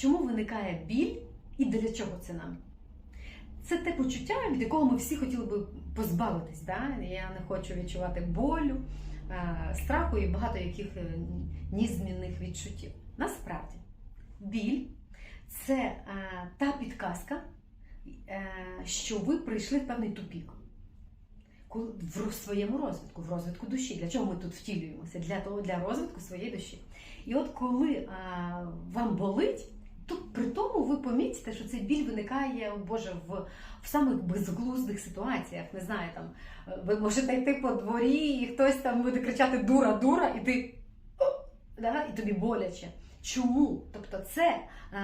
чому виникає біль і для чого це нам? Це те почуття, від якого ми всі хотіли би позбавитись. Да? Я не хочу відчувати болю, е, страху і багато яких е, незмінних відчуттів. Насправді, біль це е, та підказка, що ви прийшли в певний тупік. В своєму розвитку, в розвитку душі. Для чого ми тут втілюємося? Для того, для розвитку своєї душі. І от коли вам болить, то при тому ви помітите, що цей біль виникає, Боже, в, в самих безглуздих ситуаціях. Не знаю, там е, ви можете йти по дворі, і хтось там буде кричати дура, дура, і ти да, і тобі боляче. Чому? Тобто це е,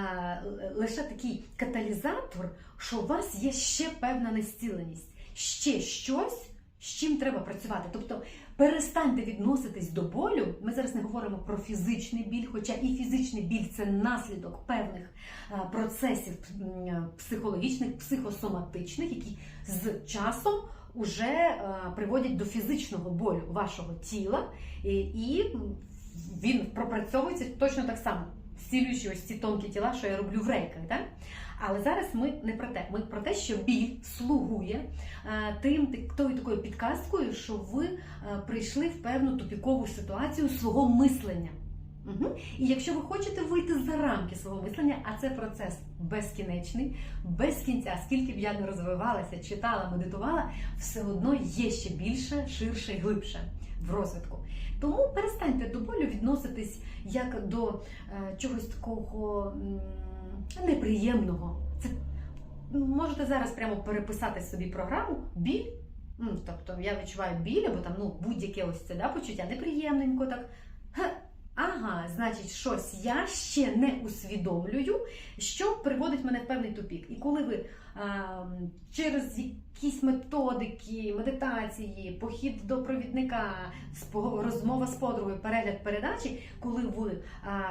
л- лише такий каталізатор, що у вас є ще певна нестіленість, ще щось, з чим треба працювати. Тобто перестаньте відноситись до болю. Говоримо про фізичний біль, хоча і фізичний біль це наслідок певних е, процесів психологічних, психосоматичних, які з часом уже е, приводять до фізичного болю вашого тіла, і він пропрацьовується точно так само, зцілюючи ось ці тонкі тіла, що я роблю в рейках. Да? Але зараз ми не про те. Ми про те, що біль слугує е, тим тою такою підказкою, що ви е, прийшли в певну тупікову ситуацію свого мислення. Угу. І якщо ви хочете вийти за рамки свого мислення, а це процес безкінечний, без кінця, скільки б я не розвивалася, читала, медитувала, все одно є ще більше, ширше і глибше в розвитку. Тому перестаньте до болю відноситись як до е, чогось такого м, неприємного. Це ну, можете зараз прямо переписати собі програму біль. Тобто я відчуваю біль, або там ну, будь-яке ось це да, почуття неприємненько, так. Значить, щось я ще не усвідомлюю, що приводить мене в певний тупік. І коли ви через якісь методики, медитації, похід до провідника, розмова з подругою, перегляд передачі, коли ви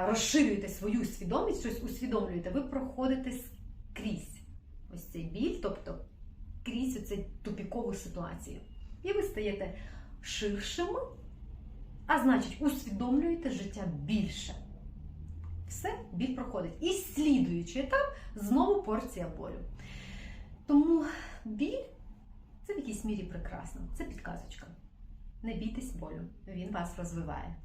розширюєте свою свідомість, щось усвідомлюєте, ви проходите скрізь ось цей біль, тобто крізь цю тупікову ситуацію. І ви стаєте ширшими, а значить, усвідомлюєте життя більше. Все, біль проходить. І слідуючий етап знову порція болю. Тому біль це в якійсь мірі прекрасно, це підказочка. Не бійтесь болю, він вас розвиває.